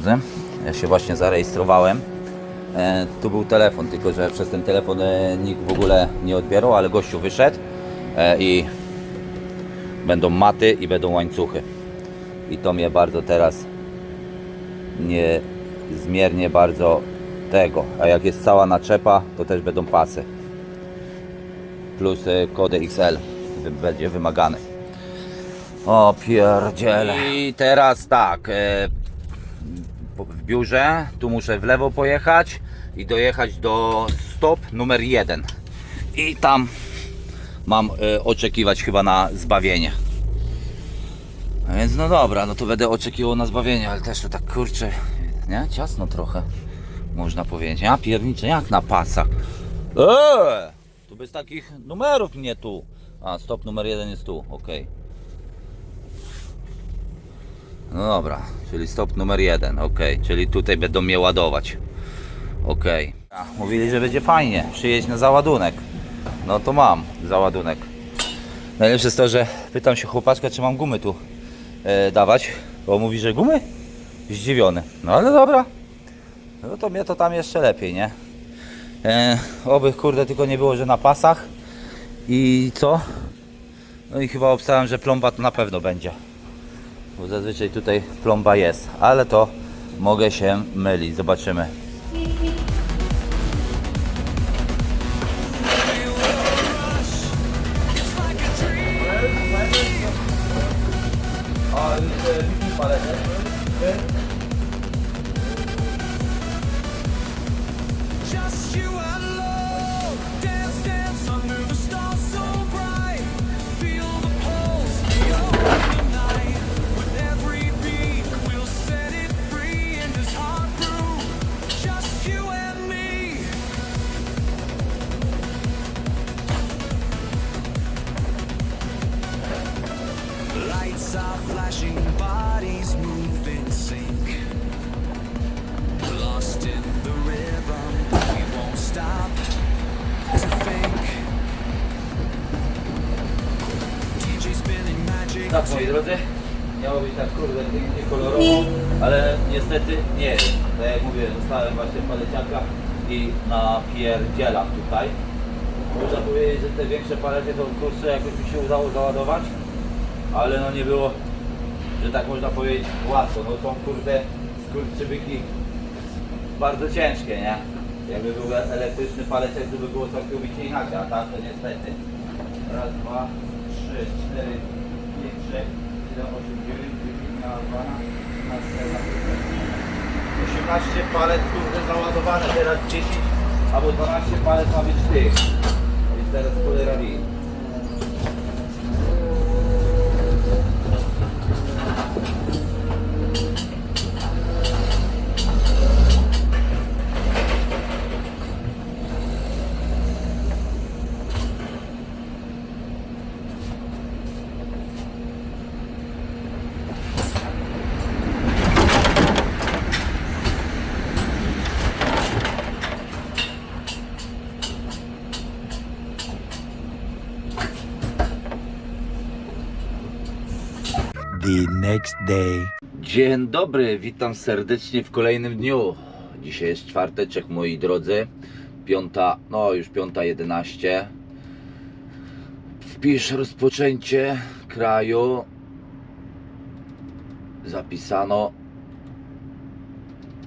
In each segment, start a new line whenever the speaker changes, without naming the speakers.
drodzy. Ja się właśnie zarejestrowałem. E, tu był telefon, tylko że przez ten telefon e, nikt w ogóle nie odbierał, ale gościu wyszedł e, i będą maty i będą łańcuchy. I to mnie bardzo teraz niezmiernie bardzo tego. A jak jest cała naczepa, to też będą pasy. Plus e, kody XL będzie wymagany. O pierdziele. I teraz tak. E, w biurze, tu muszę w lewo pojechać i dojechać do stop numer jeden. I tam mam e, oczekiwać chyba na zbawienie. A więc no dobra, no to będę oczekiwał na zbawienie, ale też to tak kurczę, nie? Ciasno trochę, można powiedzieć. Ja pierniczę, jak na pasach. Eee! Tu bez takich numerów nie tu. A, stop numer jeden jest tu, okej. No dobra, czyli stop numer jeden, ok, czyli tutaj będą mnie ładować. Ok. Mówili, że będzie fajnie, przyjedź na załadunek. No to mam załadunek. Najlepsze jest to, że pytam się chłopaczka, czy mam gumy tu e, dawać, bo mówi, że gumy? Zdziwiony. No ale dobra. No to mnie to tam jeszcze lepiej, nie? E, oby kurde tylko nie było, że na pasach. I co? No i chyba obstałem, że plomba to na pewno będzie bo zazwyczaj tutaj plomba jest, ale to mogę się mylić, zobaczymy. Tak moi drodzy, miało być tak kurde pięknie kolorowo, ale niestety nie jest. Tak jak mówię, zostałem właśnie w paleciakach i napierdzielam tutaj. Można powiedzieć, że te większe palety to kurczę jakoś mi się udało załadować, ale no nie było, że tak można powiedzieć łatwo. No są kurde skurczybyki bardzo ciężkie, nie? Jakby był elektryczny paleciak, to by było całkowicie inaczej, a tak to niestety. Raz, dwa, trzy, cztery, pięć, sześć, siedem, osiem, dziewięć, dziesięć, dwanaście, trzynaście, 18 palet kurde załadowane, teraz 10 albo 12 palet ma być tych. Więc teraz cholera wie.
The next day.
Dzień dobry, witam serdecznie w kolejnym dniu. Dzisiaj jest czwarteczek, moi drodzy. Piąta, no już piąta jedenaście. Wpisz rozpoczęcie kraju. Zapisano.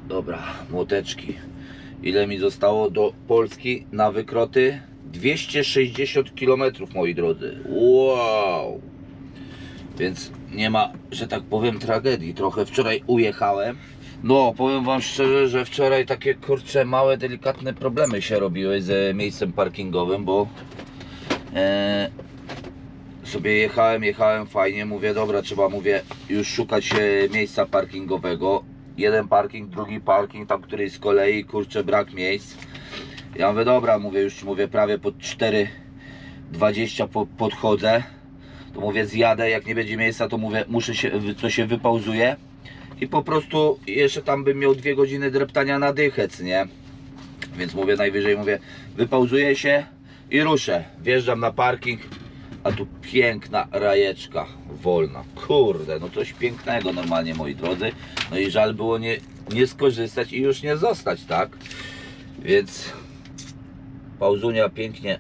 Dobra, młoteczki. Ile mi zostało do Polski na wykroty? 260 km, moi drodzy. Wow! więc nie ma, że tak powiem, tragedii. Trochę wczoraj ujechałem. No, powiem Wam szczerze, że wczoraj takie kurcze, małe, delikatne problemy się robiły z miejscem parkingowym, bo e, sobie jechałem, jechałem fajnie, mówię, dobra, trzeba, mówię, już szukać e, miejsca parkingowego. Jeden parking, drugi parking, tam któryś z kolei, kurczę, brak miejsc. Ja mówię, dobra, mówię, już mówię, prawie pod 4,20 po, podchodzę to mówię zjadę, jak nie będzie miejsca, to mówię, muszę się, to się wypauzuje i po prostu jeszcze tam bym miał dwie godziny dreptania na dychec, nie? Więc mówię, najwyżej mówię, wypauzuję się i ruszę. Wjeżdżam na parking, a tu piękna rajeczka wolna. Kurde, no coś pięknego normalnie, moi drodzy. No i żal było nie nie skorzystać i już nie zostać, tak? Więc pauzunia pięknie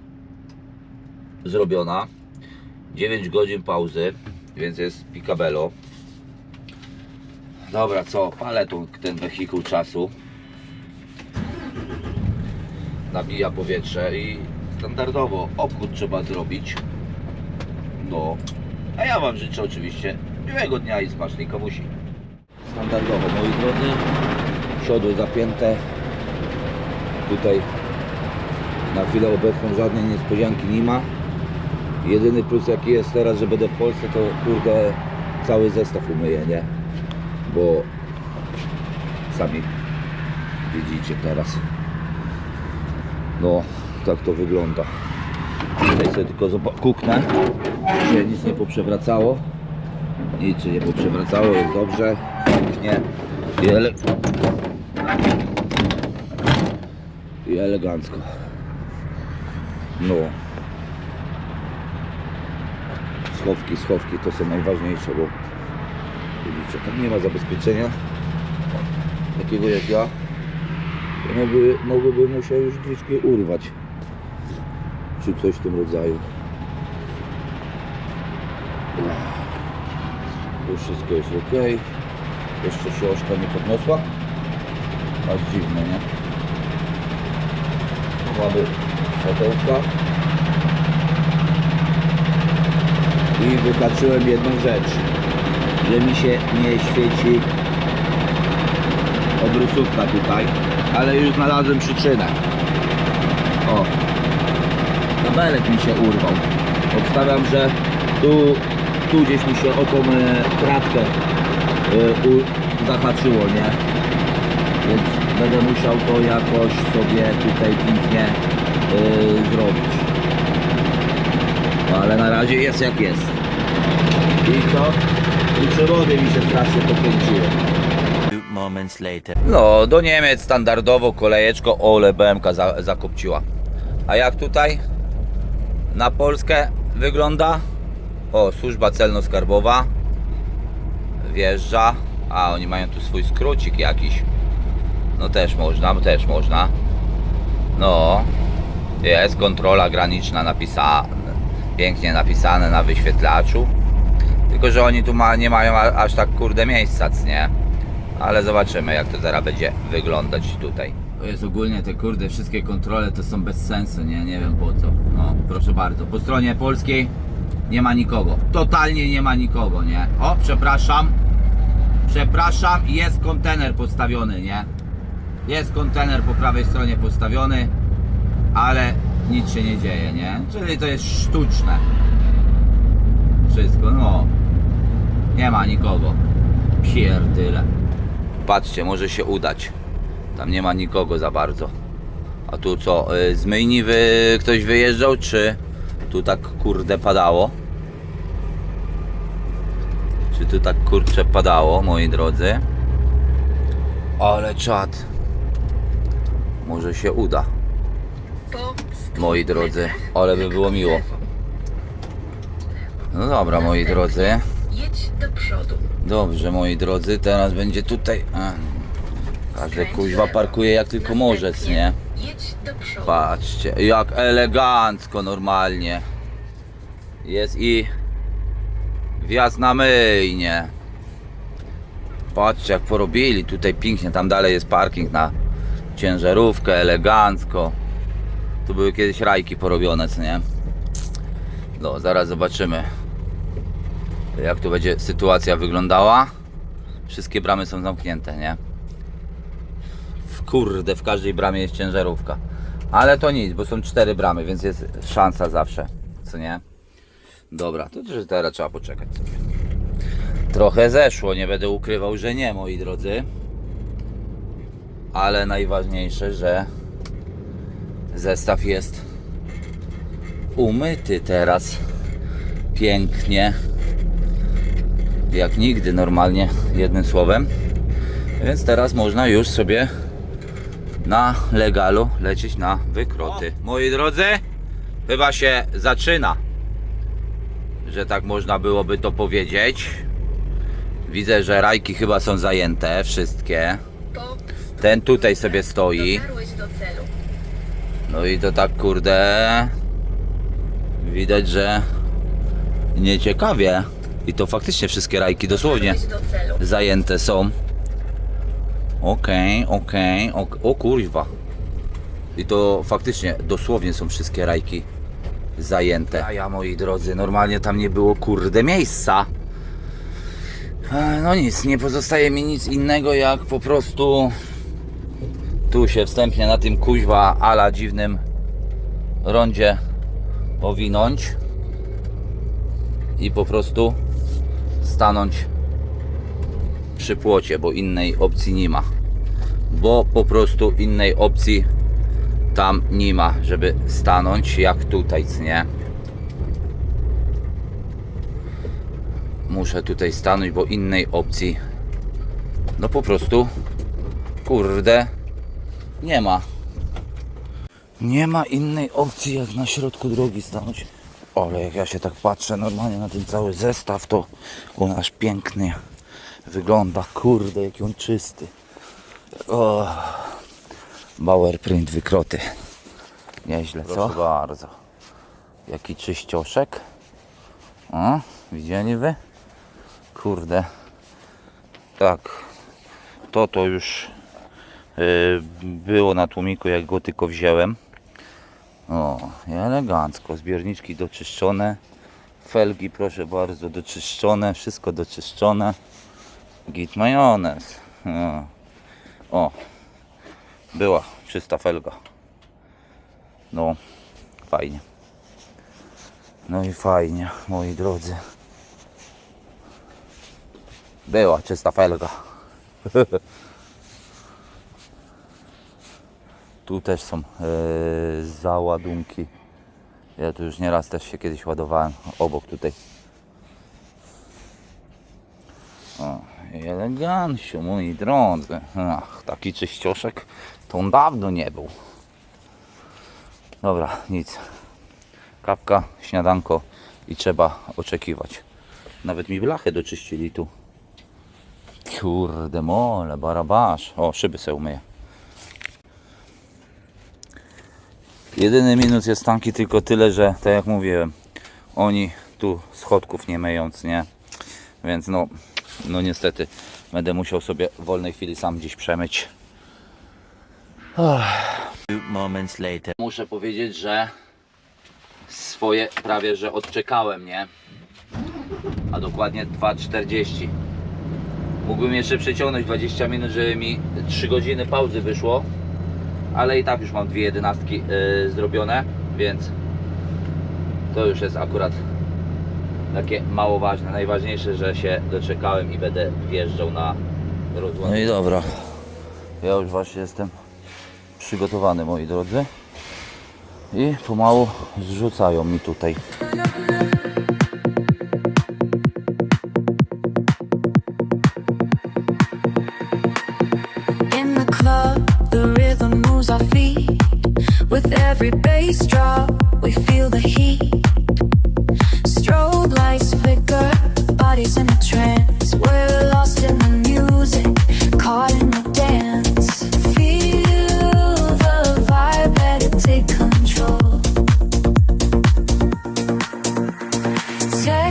zrobiona. 9 godzin pauzy, więc jest picabello. Dobra, co? Palę tu ten wehikuł czasu. Nabija powietrze i standardowo obchód trzeba zrobić. No, a ja Wam życzę oczywiście miłego dnia i smacznej kawusi. Standardowo, moi drodzy, siodły zapięte. Tutaj na chwilę obecną żadnej niespodzianki nie ma. Jedyny plus jaki jest teraz, że będę w Polsce, to kurde cały zestaw umyję, nie? Bo sami widzicie teraz. No, tak to wygląda. Tutaj sobie tylko kuknę, czy nic nie poprzewracało. Nic się nie poprzewracało, jest dobrze, pięknie i, ele... i elegancko. No. Schowki, schowki to są najważniejsze, bo widzicie, tam nie ma zabezpieczenia takiego jak ja. To Mogły, mogłyby mu się już gdzieś urwać czy coś w tym rodzaju. Tu wszystko jest ok. Jeszcze się oczka nie podniosła. Aż dziwne, nie? Mamy światełka. I wykaczyłem jedną rzecz. Że mi się nie świeci obrusówka tutaj. Ale już znalazłem przyczynę. O, kabelek mi się urwał. Obstawiam, że tu, tu gdzieś mi się o tą e, kratkę u, zahaczyło, nie? Więc będę musiał to jakoś sobie tutaj pięknie e, zrobić. No, ale na razie jest jak jest. I co? I przewody mi się strasznie pokręciły. No, do Niemiec standardowo kolejeczko Ole BMK za, zakopciła. A jak tutaj na Polskę wygląda? O, służba celno-skarbowa wjeżdża. A, oni mają tu swój skrócik jakiś. No też można, też można. No, jest kontrola graniczna napisana, pięknie napisane na wyświetlaczu. Tylko, że oni tu ma, nie mają aż tak kurde miejsca, nie? Ale zobaczymy jak to zaraz będzie wyglądać tutaj. To jest ogólnie te kurde wszystkie kontrole to są bez sensu, nie? Nie wiem po co. No, proszę bardzo. Po stronie polskiej nie ma nikogo. Totalnie nie ma nikogo, nie? O, przepraszam. Przepraszam, jest kontener postawiony, nie? Jest kontener po prawej stronie postawiony, ale nic się nie dzieje, nie? Czyli to jest sztuczne. Wszystko, no. Nie ma nikogo. Pierdyle. Patrzcie, może się udać. Tam nie ma nikogo za bardzo. A tu co, y, z myjni wy, ktoś wyjeżdżał, czy tu tak kurde padało? Czy tu tak kurcze padało, moi drodzy? Ale czad. Może się uda, moi drodzy. Ale by było miło. No dobra, moi drodzy.
Jedź do przodu.
Dobrze, moi drodzy, teraz będzie tutaj. A, każdy kuźwa parkuje jak tylko może, nie?
Jedź do przodu.
Patrzcie, jak elegancko normalnie. Jest i wjazd na myjnie. Patrzcie jak porobili tutaj pięknie, tam dalej jest parking na ciężarówkę, elegancko. Tu były kiedyś rajki porobione, co nie? No, zaraz zobaczymy jak tu będzie sytuacja wyglądała. Wszystkie bramy są zamknięte, nie? W kurde, w każdej bramie jest ciężarówka. Ale to nic, bo są cztery bramy, więc jest szansa zawsze, co nie? Dobra, to też teraz trzeba poczekać sobie. Trochę zeszło, nie będę ukrywał, że nie, moi drodzy. Ale najważniejsze, że zestaw jest umyty teraz. Pięknie. Jak nigdy normalnie jednym słowem. Więc teraz można już sobie na legalu lecieć na wykroty. Moi drodzy chyba się zaczyna że tak można byłoby to powiedzieć. Widzę, że rajki chyba są zajęte wszystkie. Ten tutaj sobie stoi. No i to tak kurde. Widać, że nieciekawie. I to faktycznie wszystkie rajki dosłownie zajęte są. Okej, okej, ok- o kurwa. I to faktycznie dosłownie są wszystkie rajki zajęte. A ja moi drodzy, normalnie tam nie było kurde miejsca. E, No nic, nie pozostaje mi nic innego jak po prostu tu się wstępnie na tym kuźwa ala dziwnym rondzie owinąć i po prostu stanąć przy płocie, bo innej opcji nie ma. Bo po prostu innej opcji tam nie ma, żeby stanąć jak tutaj, nie? Muszę tutaj stanąć, bo innej opcji no po prostu kurde nie ma. Nie ma innej opcji jak na środku drogi stanąć. Ale jak ja się tak patrzę normalnie na ten cały zestaw, to on aż pięknie wygląda. Kurde, jaki on czysty. O, Bauer print wykroty. Nieźle, co? Proszę bardzo. Jaki czyścioszek. O, widzieli wy? Kurde. Tak. To to już było na tłumiku, jak go tylko wziąłem. O, elegancko. Zbiorniczki doczyszczone. Felgi, proszę bardzo, doczyszczone. Wszystko doczyszczone. Git majonez. O, o. była czysta felga. No, fajnie. No i fajnie, moi drodzy. Była czysta felga. Tu też są e, załadunki. Ja tu już nieraz też się kiedyś ładowałem obok tutaj. O, i elegancjo, moi drodzy. Ach, taki czyścioszek to on dawno nie był. Dobra, nic. Kawka, śniadanko i trzeba oczekiwać. Nawet mi blachę doczyścili tu. Kurde mole, barabasz. O, szyby se umyję. Jedyny minus jest tanki tylko tyle, że tak jak mówiłem, oni tu schodków nie myjąc, nie? Więc no, no niestety będę musiał sobie w wolnej chwili sam gdzieś przemyć.
Moments later.
Muszę powiedzieć, że swoje prawie że odczekałem, nie? A dokładnie 2,40. Mógłbym jeszcze przeciągnąć 20 minut, żeby mi 3 godziny pauzy wyszło. Ale i tak już mam dwie jedenastki yy, zrobione, więc to już jest akurat takie mało ważne. Najważniejsze, że się doczekałem i będę wjeżdżał na rozłam. No i dobra. Ja już właśnie jestem przygotowany, moi drodzy. I pomału zrzucają mi tutaj.
Every we feel the heat. Strobe lights flicker, bodies in a trance. We're lost in the music, caught in the dance. Feel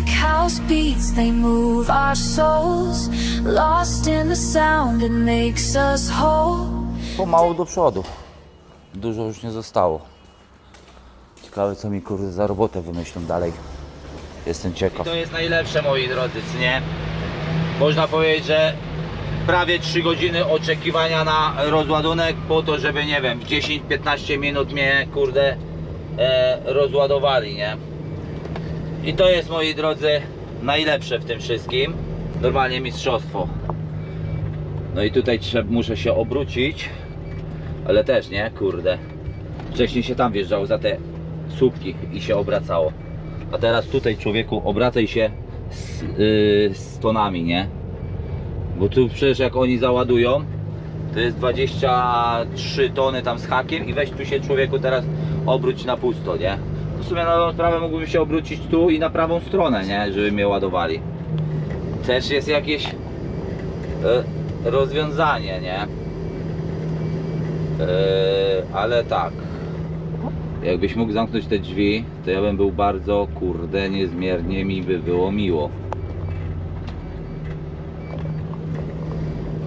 house beats, they move our souls. Lost in the sound, makes us whole.
Do przodu. Dużo już nie zostało. Ciekawe co mi kurde za robotę wymyślą dalej. Jestem ciekaw. To jest najlepsze moi drodzy, czy nie? Można powiedzieć, że prawie 3 godziny oczekiwania na rozładunek po to, żeby nie wiem, w 10-15 minut mnie kurde e, rozładowali, nie? I to jest moi drodzy najlepsze w tym wszystkim. Normalnie mistrzostwo. No i tutaj trzeba, muszę się obrócić, ale też nie, kurde. Wcześniej się tam wjeżdżało za te słupki i się obracało. A teraz tutaj człowieku obracaj się z, yy, z tonami, nie? Bo tu przecież jak oni załadują, to jest 23 tony tam z hakiem i weź tu się człowieku teraz obróć na pusto, nie? W sumie na dobrą sprawę mógłbym się obrócić tu i na prawą stronę, nie? Żeby mnie ładowali. Też jest jakieś e, rozwiązanie, nie? Eee, ale tak. Jakbyś mógł zamknąć te drzwi, to ja bym był bardzo, kurde, niezmiernie mi by było miło.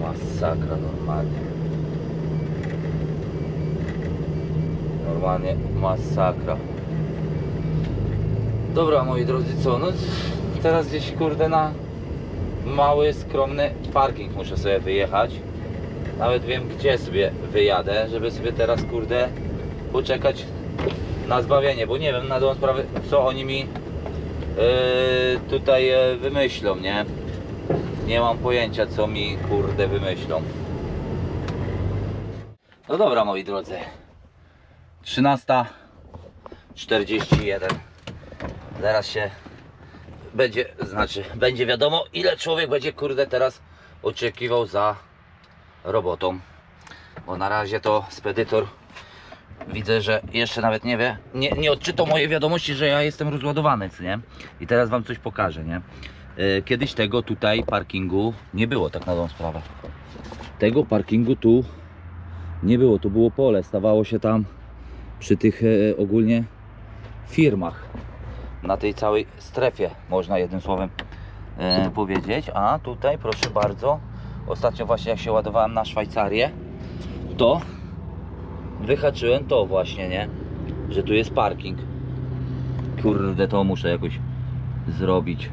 Masakra normalnie. Normalnie masakra. Dobra moi drodzy, co? No teraz gdzieś kurde na mały, skromny parking muszę sobie wyjechać. Nawet wiem gdzie sobie wyjadę, żeby sobie teraz kurde poczekać na zbawienie, bo nie wiem na dobrą sprawę co oni mi yy, tutaj yy, wymyślą, nie? Nie mam pojęcia co mi kurde wymyślą. No dobra moi drodzy. 13.41 Zaraz się będzie, znaczy będzie wiadomo ile człowiek będzie kurde teraz oczekiwał za robotą. Bo na razie to spedytor widzę, że jeszcze nawet nie wie, nie, nie odczytał mojej wiadomości, że ja jestem rozładowany, nie? I teraz wam coś pokażę, nie? E, Kiedyś tego tutaj parkingu nie było, tak na dobrą sprawę. Tego parkingu tu nie było, tu było pole, stawało się tam przy tych e, ogólnie firmach na tej całej strefie, można jednym słowem e, powiedzieć. A tutaj, proszę bardzo, ostatnio właśnie jak się ładowałem na Szwajcarię, to wyhaczyłem to właśnie, nie? Że tu jest parking. Kurde, to muszę jakoś zrobić.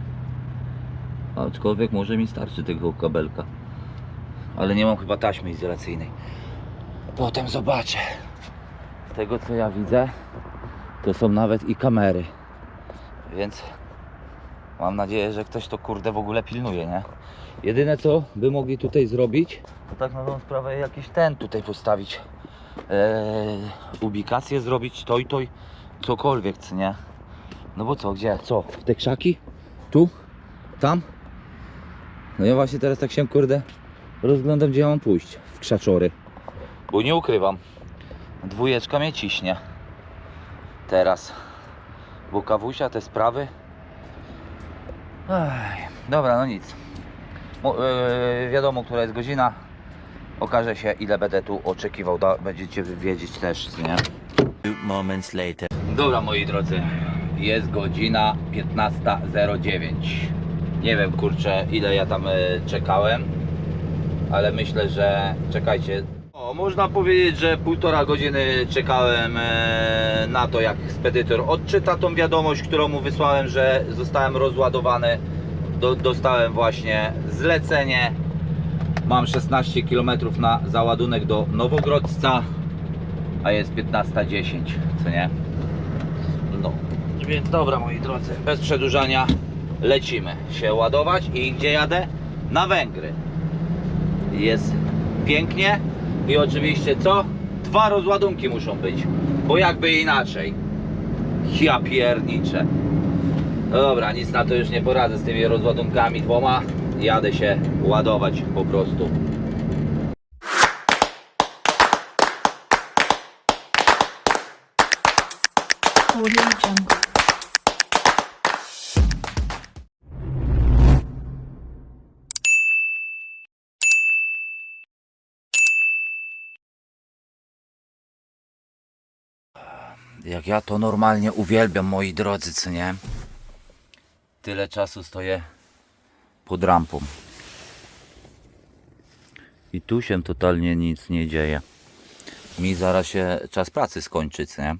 Aczkolwiek może mi starczy tego kabelka. Ale nie mam chyba taśmy izolacyjnej. Potem zobaczę. Z tego co ja widzę, to są nawet i kamery. Więc mam nadzieję, że ktoś to kurde w ogóle pilnuje, nie? Jedyne co by mogli tutaj zrobić, to tak na dobrą sprawę jakiś ten tutaj postawić. Eee, ubikację zrobić, toj toj, cokolwiek, co nie? No bo co, gdzie? Co? W te krzaki? Tu? Tam? No ja właśnie teraz tak się kurde rozglądam gdzie ja mam pójść. W krzaczory. Bo nie ukrywam. Dwójeczka mnie ciśnie. Teraz. Bo kawusia, te sprawy. Ej, dobra, no nic. Mo- yy, wiadomo, która jest godzina. Okaże się, ile będę tu oczekiwał. Da, będziecie wiedzieć też, nie?
Moments later.
Dobra, moi drodzy. Jest godzina 15.09. Nie wiem, kurczę, ile ja tam e, czekałem. Ale myślę, że czekajcie. O, można powiedzieć, że półtora godziny czekałem e, na to, jak spedytor odczyta tą wiadomość, którą mu wysłałem, że zostałem rozładowany. Do, dostałem właśnie zlecenie. Mam 16 km na załadunek do Nowogrodzca, a jest 15.10, co nie? No, więc dobra moi drodzy, bez przedłużania lecimy się ładować i gdzie jadę? Na Węgry. Jest pięknie i oczywiście co? Dwa rozładunki muszą być, bo jakby inaczej. Ja pierniczę. No dobra, nic na to już nie poradzę z tymi rozładunkami dwoma. Jadę się ładować po prostu. Jak ja to normalnie uwielbiam, moi drodzy, co nie? Tyle czasu stoję pod rampą. I tu się totalnie nic nie dzieje. Mi zaraz się czas pracy skończy, co nie?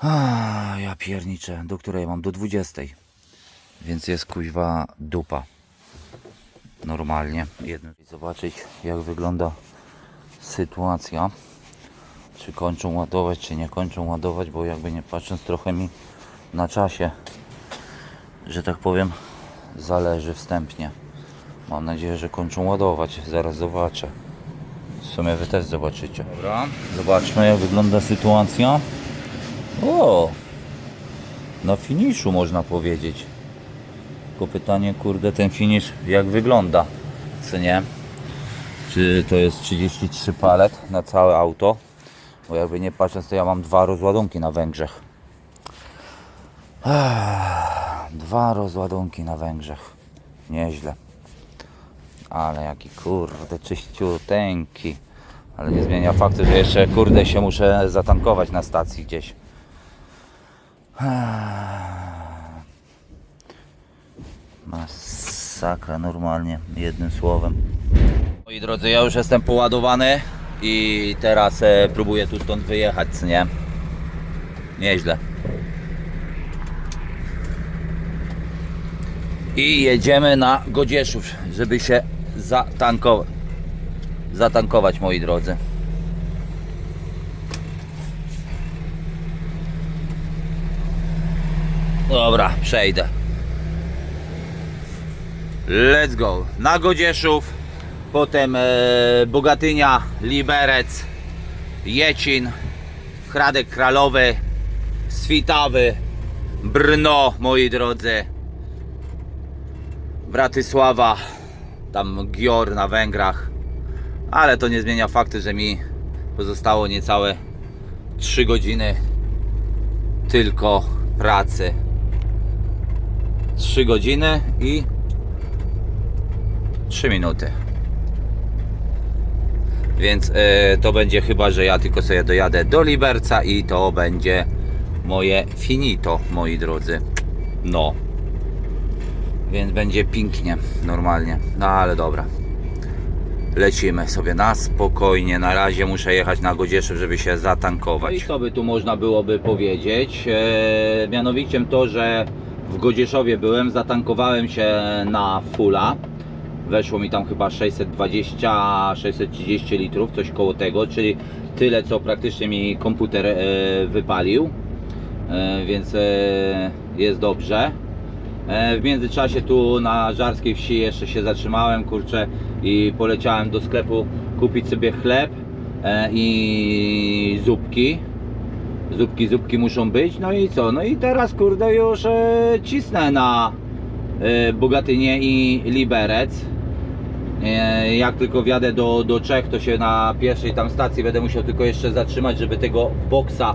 A, ja pierniczę. Do której mam? Do 20. Więc jest kuźwa dupa. Normalnie. Jedno. Zobaczyć jak wygląda sytuacja czy kończą ładować, czy nie kończą ładować, bo jakby nie patrząc trochę mi na czasie, że tak powiem, zależy wstępnie. Mam nadzieję, że kończą ładować. Zaraz zobaczę. W sumie wy też zobaczycie. Dobra, zobaczmy jak wygląda sytuacja. O! Na finiszu można powiedzieć. Tylko pytanie, kurde, ten finisz jak wygląda? Co nie? Czy to jest 33 palet na całe auto? Bo jakby nie patrząc, to ja mam dwa rozładunki na Węgrzech. Ech, Dwa rozładunki na Węgrzech. Nieźle. Ale jaki kurde czyściuteńki. Ale nie zmienia faktu, że jeszcze kurde się muszę zatankować na stacji gdzieś. Masakra normalnie, jednym słowem. Moi drodzy, ja już jestem poładowany i teraz e, próbuję tu stąd wyjechać, nie? Nieźle. I jedziemy na Godzieszów, żeby się zatankować. Zatankować, moi drodzy. Dobra, przejdę. Let's go. Na Godzieszów, potem e, Bogatynia, Liberec, Jecin, Hradek Kralowy, Switawy, Brno, moi drodzy. Bratysława, tam Gior na Węgrach. Ale to nie zmienia faktu, że mi pozostało niecałe 3 godziny tylko pracy. 3 godziny i 3 minuty. Więc e, to będzie chyba, że ja tylko sobie dojadę do Liberca i to będzie moje finito, moi drodzy. No. Więc będzie pięknie, normalnie. No ale dobra. Lecimy sobie na spokojnie. Na razie muszę jechać na Godzieszów, żeby się zatankować. No i co by tu można byłoby powiedzieć? E, mianowicie to, że w Godzieszowie byłem, zatankowałem się na fulla. Weszło mi tam chyba 620-630 litrów, coś koło tego, czyli tyle co praktycznie mi komputer e, wypalił. E, więc jest dobrze. E, W międzyczasie tu na Żarskiej Wsi jeszcze się zatrzymałem, kurczę, i poleciałem do sklepu kupić sobie chleb e, i zupki. Zupki, zupki muszą być. No i co? No i teraz, kurde, już e, cisnę na Bogatynię i Liberec. Jak tylko wjadę do, do Czech, to się na pierwszej tam stacji będę musiał tylko jeszcze zatrzymać, żeby tego boksa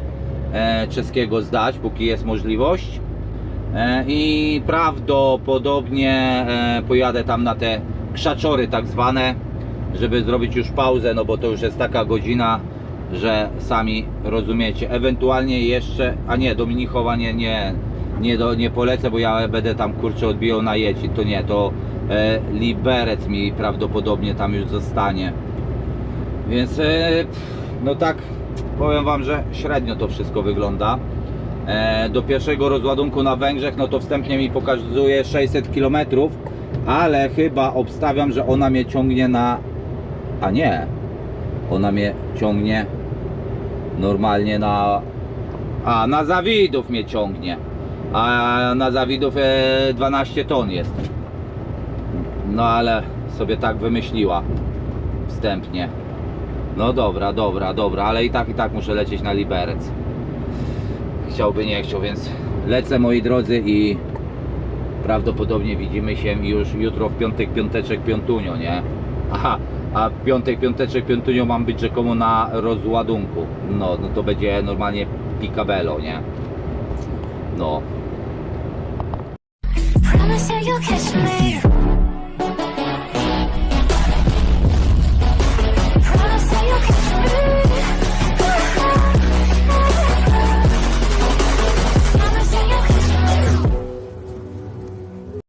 czeskiego zdać, póki jest możliwość. E, I prawdopodobnie e, pojadę tam na te krzaczory tak zwane, żeby zrobić już pauzę, no bo to już jest taka godzina, że sami rozumiecie. Ewentualnie jeszcze, a nie, do Mnichowa nie, nie, nie, do, nie polecę, bo ja będę tam kurczę odbijał na jeci. To nie, to e, Liberec mi prawdopodobnie tam już zostanie. Więc e, no tak powiem Wam, że średnio to wszystko wygląda. E, do pierwszego rozładunku na Węgrzech, no to wstępnie mi pokazuje 600 km, ale chyba obstawiam, że ona mnie ciągnie na. A nie, ona mnie ciągnie normalnie na. A na Zawidów mnie ciągnie. A na Zawidów e, 12 ton jest. No ale sobie tak wymyśliła wstępnie. No dobra, dobra, dobra, ale i tak i tak muszę lecieć na Liberec chciałby nie chciał, więc lecę moi drodzy i prawdopodobnie widzimy się już jutro w piątek, piąteczek, piątunio, nie? Aha, a w piątek, piąteczek, piątunio mam być rzekomo na rozładunku. No, no to będzie normalnie picabello, nie? No.
You'll catch me